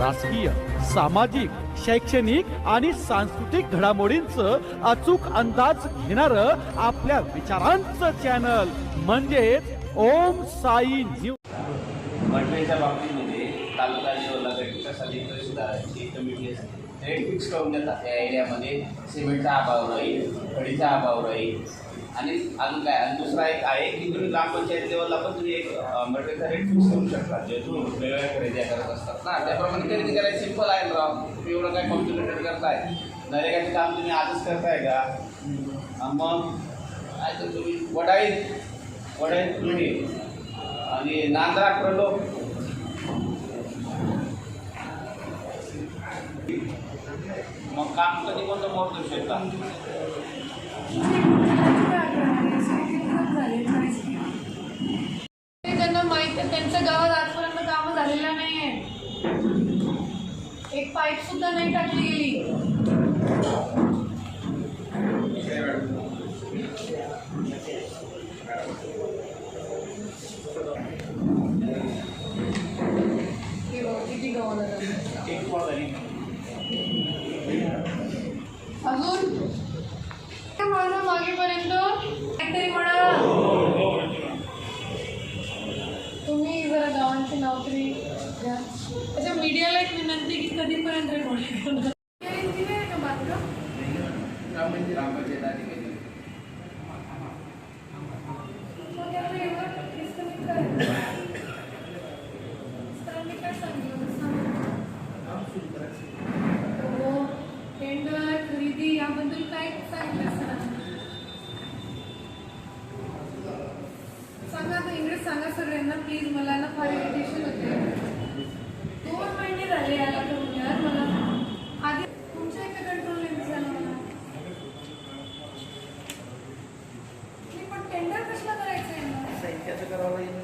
राजकीय सामाजिक शैक्षणिक आणि सांस्कृतिक घडामोडींचं अचूक अंदाज घेणार आपल्या विचारांचं चॅनल म्हणजेच ओम साई न्यूज बाबतीमध्ये तालुका शिवला गटविकासाठी तहसीलदाराची कमिटी असते. रेट फिक्स करून देतात या एरियामध्ये सिमेंटचा अभाव राहील खडीचा अभाव राहील. आणि अजून काय? आणि दुसरा एक आहे की तुम्ही ग्रामपंचायत लेवलला पण तुम्ही एक मटेरियलचा रेट फिक्स करू शकता. जे तुम्ही वेगवेगळ्या खरेदी करत असतात ना त्याप्रमाणे खरेदी करायला सिंपल आहे ना राव. तुम्ही एवढं काय कॉम्प्लिकेटेड करताय? नरेगाचे काम तुम्ही आजच करताय का? मग काय तर तुम्ही वडाळी वडाई तुम्ही. आणि नांदरा प्रलोभ. मग काम कधी कोणतं मोडू शकता ते त्यांना माहीत त्यांच्या गावात आजपर्यंत कामं झालेलं नाहीये. एक पाईप सुद्धा नाही टाकली गेली. हे बघ, किती गव्हाला झालं. एक कॉल झाली अजून? म्हणा मागेपर्यंत. काहीतरी म्हणा. तुम्ही जरा गावांची नाव तरी घ्या. अच्छा मीडियाला एक विनंती की कधीपर्यंत रेकॉर्डिंग करणार? दिली आहे का मात्र ग्रामपंचायत अधिकारी मग याला एवढं disconnect करायचं. सरांनी काय सांगितलं सांगा. हो, टेंडर खरेदी याबद्दल काय सांगितलं सरांनी सांगा आता इंग्लिश सांगा सगळ्यांना प्लीज मला ना फार इरिटेशन होते दोन महिने झाले याला करून यार मला. आधी तुमच्या एका कंट्रोल नाही झाला मला. नाही, पण टेंडर कशाला करायचं आहे यांना?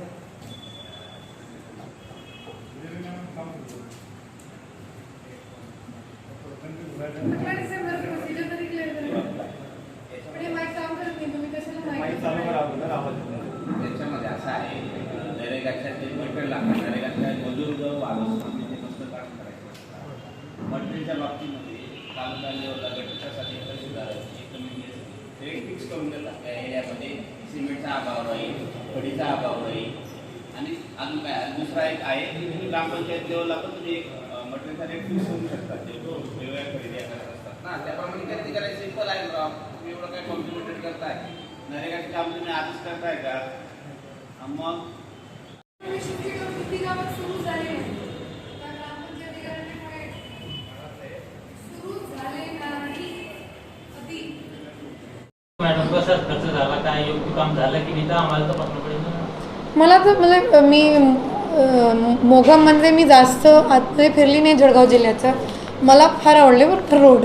अठरा डिसेंबर प्रोसिजर तरी क्लिअर करा. पण हे माईक काम करत नाही तुम्ही कशाला माईक त्याच्यामध्ये असं आहे. नरेगाच्या ते लागतात नरेगाच्या मजूर जो आलो म्हणजे ते मस्त काम करायचं मटेरियलच्या बाबतीमध्ये तालुका लेवलला गटविकासाठी तहसीलदाराची कमिटी असते रेट फिक्स करून देतात. त्या एरियामध्ये सिमेंटचा अभाव राहील खडीचा अभाव राहील. आणि अजून काय? दुसरा एक आहे की तुम्ही ग्रामपंचायत लेवलला पण तुम्ही एक मटेरियलचा रेट फिक्स करू ते तो वेगवेगळ्या खरेदी करत असतात. ना त्याप्रमाणे खरेदी करायला सिंपल आहे ना तुम्ही एवढं काय कॉम्प्लिमेंटेड करताय. नरेगाचे काम तुम्ही आजच करताय का? मग? शिक्षित किती गावात सुरू झाले त्या ग्रामपंचायत अधिकाऱ्यांमुळे सुरू झाले नाही कधी मॅडम कसा खर्च झाला? काय योग्य काम झालं की नाही? तर आम्हाला तपासणं पडेल ना. मला तर मला मी मोगम म्हणजे मी जास्त आतमध्ये फिरली नाही जळगाव जिल्ह्याचं. मला फार आवडले बरं रोड.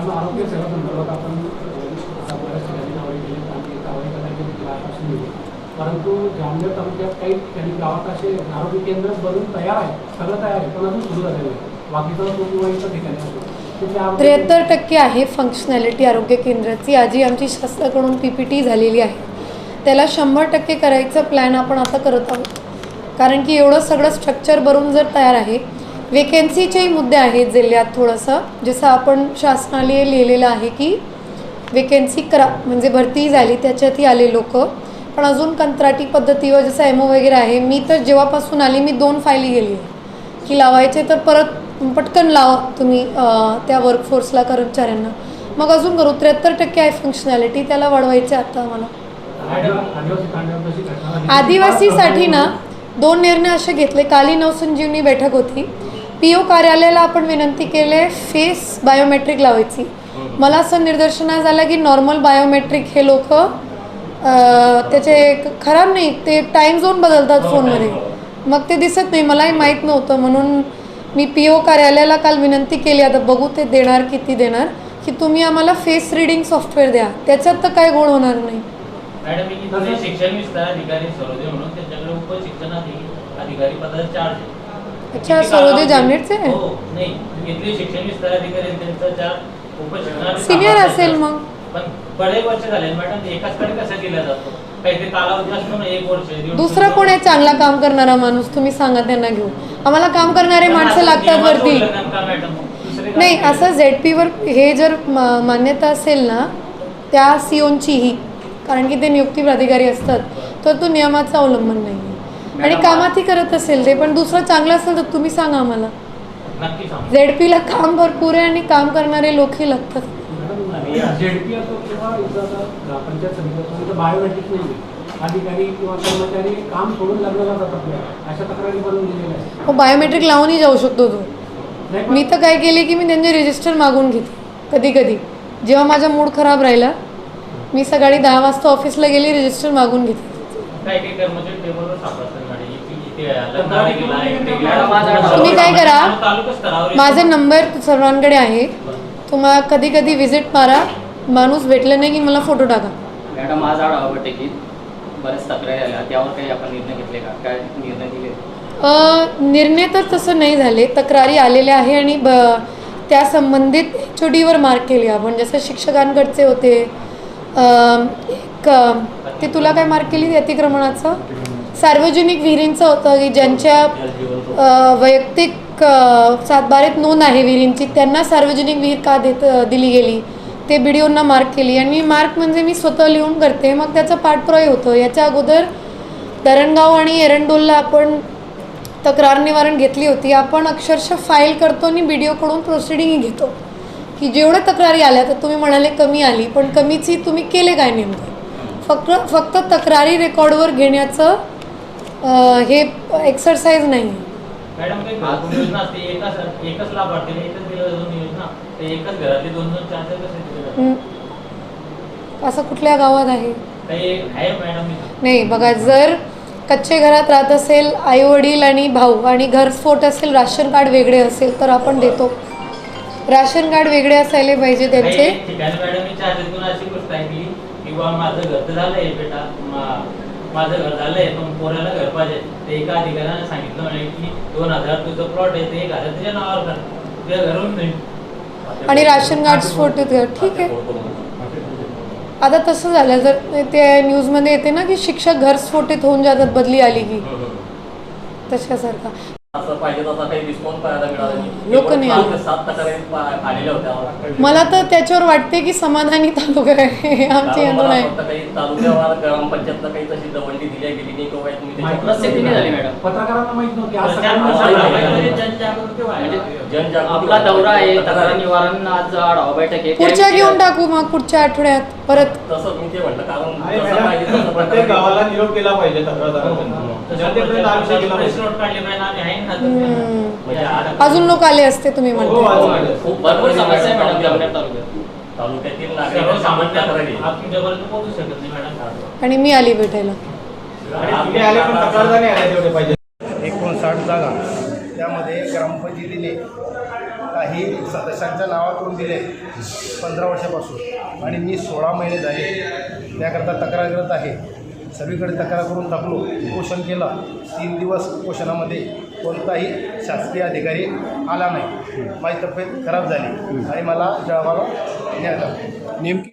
आरोग्य सेवा संदर्भात आपण आता बऱ्याच ठिकाणी कारवाई केली आणि कारवाई करण्याची आश्वासन दिली परंतु जामनेर तालुक्यात काही ठिकाणी गावात असे आरोग्य केंद्र बनून तयार आहे सगळं तयार आहे पण अजून सुरू झालेलं आहे बाकीचं तो किंवा इतर ठिकाणी असो. त्र्याहत्तर टक्के आहे फंक्शनॅलिटी आरोग्य केंद्राची. आजी आमची शासनाकडून पी पी टी झालेली आहे. त्याला शंभर टक्के करायचं प्लॅन आपण आता करत आहोत. कारण की एवढं सगळं स्ट्रक्चर भरून जर तयार आहे वेकेन्सीचेही मुद्दे आहेत जिल्ह्यात थोडंसं. जसं आपण शासनाने लिहिलेलं आहे की वेकेन्सी करा म्हणजे भरती झाली त्याच्यातही आले लोक. पण अजून कंत्राटी पद्धतीवर जसं एमओ वगैरे आहे मी तर जेव्हापासून आली मी दोन फायली गेली. की लावायचे तर परत पटकन लावा तुम्ही त्या वर्कफोर्सला कर्मचाऱ्यांना. मग अजून करू त्र्याहत्तर टक्के आहे फंक्शनॅलिटी त्याला वाढवायचे आता मला झाली आदिवासीसाठी ना दोन निर्णय असे घेतले. काली नवसंजीवनी बैठक होती. पी ओ कार्यालयाला आपण विनंती केले फेस बायोमेट्रिक लावायची. मला असं निदर्शनास आलं की नॉर्मल बायोमेट्रिक हे लोक त्याचे खराब नाही ते टाईम झोन बदलतात फोनमध्ये. मग ते दिसत नाही मलाही माहीत नव्हतं. म्हणून मी पी ओ कार्यालयाला काल विनंती केली आता बघू ते देणार किती देणार की तुम्ही आम्हाला फेस रिडिंग सॉफ्टवेअर द्या. त्याच्यात तर काय गोळ होणार नाही. मॅडम मी इथले शिक्षण विस्तार अधिकारी सरोदे म्हणून त्यांच्याकडे उप शिक्षण अधिकारी पदाचा चार्ज आहे. अच्छा सरोदे जामनेरचे? हो सिनियर असेल मग. पण बरेच वर्ष झाले मॅडम एकाचकडे कसं केलं जातो? काहीतरी कालावधी असतो ना एक वर्ष दीड दुसरं. कोण आहे? चांगला काम करणारा माणूस तुम्ही सांगा त्यांना घेऊ आम्हाला काम करणारे माणसं लागतात वरती. नाही? असं झेड पीवर हे जर मान्यता असेल ना त्या सीओनचीही कारण की ते नियुक्ती प्राधिकारी असतात तर तो नियमाचं अवलंबन नाही आहे आणि कामातही करत असेल ते पण दुसरं चांगलं असेल तर तुम्ही सांगा आम्हाला. नक्की सांग. झेड पीला काम भरपूर आहे आणि काम करणारे लोकही लागतात. झेडपी असो किंवा समिती बायोमेट्रिक नाही आहे. अधिकारी किंवा कर्मचारी काम सोडून लग्नाला जातात नाही. अशा तक्रारी बनवून दिलेल्या आहेत. हो बायोमेट्रिक लावूनही जाऊ शकतो तो. मी तर काय केले की मी त्यांचे रजिस्टर मागून घेते कधी कधी जेव्हा माझा मूड खराब राहिला मी सकाळी दहा वाजता ऑफिसला गेली रजिस्टर मागून घेते तुम्ही काय करा? माझा नंबर सर्वांकडे आहे. तुम्हाला कधी कधी विजिट मारा. माणूस भेटला नाही की मला फोटो टाका. मॅडम आज आढावा बैठकीत बऱ्याच तक्रारी आल्या. त्यावर काही आपण निर्णय घेतले का? काय निर्णय दिले? अ, निर्णय तर तसं नाही झाले. तक्रारी आलेल्या आहे आणि ब त्या संबंधित डीवर मार्क केली आपण. जसं शिक्षकांकडचे होते. एक ते तुला काय मार्क केली अतिक्रमणाचं? सार्वजनिक विहिरींचं होतं की ज्यांच्या वैयक्तिक क सातबारेत नोंद आहे विहिरींची. त्यांना सार्वजनिक विहीर का देत दिली गेली? ते बी डी ओंना मार्क केली. आणि मी मार्क म्हणजे मी स्वतः लिहून करते. मग त्याचं पाठपुरावा होतं. याच्या अगोदर धरणगाव आणि एरंडोलला आपण तक्रार निवारण घेतली होती. आपण अक्षरशः फाईल करतो आणि बी डी ओकडून प्रोसिडिंगही घेतो. की जेवढ्या तक्रारी आल्या तर तुम्ही म्हणाले कमी आली. पण कमीची तुम्ही केले काय नेमकं? फक्त फक्त तक्रारी रेकॉर्डवर घेण्याचं हे एक्सरसाइज नाही आहे मॅडम काही घरकुल योजना असते एकच एकच लाभार्थीला एकच दिलं दोन योजना ते एकच घरातले दोन दोन चार चार कसे दिले जातात? हं. असं कुठल्या गावात आहे काही आहे मॅडम इथं. नाही बघा जर कच्चे घरात राहत असेल आई वडील आणि भाऊ आणि घरस्फोट असेल राशन कार्ड वेगळे असेल तर आपण देतो राशन कार्ड वेगळे असायला पाहिजे त्यांचे काही ठिकाणी मॅडम मी चर्चेतून अशी गोष्ट ऐकली की बा माझं घर तर झालंय बेटा मा- माझं घर झालंय पण पोराला घर पाहिजे. ते एका अधिकाऱ्याने सांगितलं म्हणे की दोन हजार तुझं प्लॉट आहे ते एक हजार तुझ्या नावावर कर. तुझ्या घरून नाही आणि राशन कार्ड स्फोटित कर ठीक आहे. आता तसं झालं जर ते न्यूजमध्ये येते ना की शिक्षक घर स्फोटित होऊन जातात बदली आली की. तशासारखा. लोकं नाही मला तर त्याच्यावर वाटते की समाधानी तालुका आहे. आमची मला आहे. पुढच्या घेऊन टाकू मग पुढच्या आठवड्यात. परत. तसं हा हम्म. म्हणजे आज अजून लोक आले असते तुम्ही हो, म्हणते. आज आले. खूप भरपूर समस्या आहे मॅडम तालुक्यात- जामनेर तालुक्यात. तालुक्यातील नागरिकांच्या सर्वसामान्य तक्रारी आपण तुमच्यापर्यंत पोहोचू शकत नाही मॅडम. आणि मी आली भेटायला. आणि तुम्ही आले पण तक्रारदार नाही आले तेवढे पाहिजे. एकोणसाठ जागा. त्यामध्ये ग्रामपंचायतीने काही सदस्यांच्या नावातून दिले पंधरा वर्षापासून. आणि मी सोळा महिने झाले त्याकरता तक्रार करत आहे. सगळीकडे तक्रार करून टाकलो. उपोषण केलं. तीन दिवस उपोषणामध्ये कोणताही शासकीय अधिकारी आला नाही. माझी तब्येत खराब झाली आणि मला जळगावला नेमकी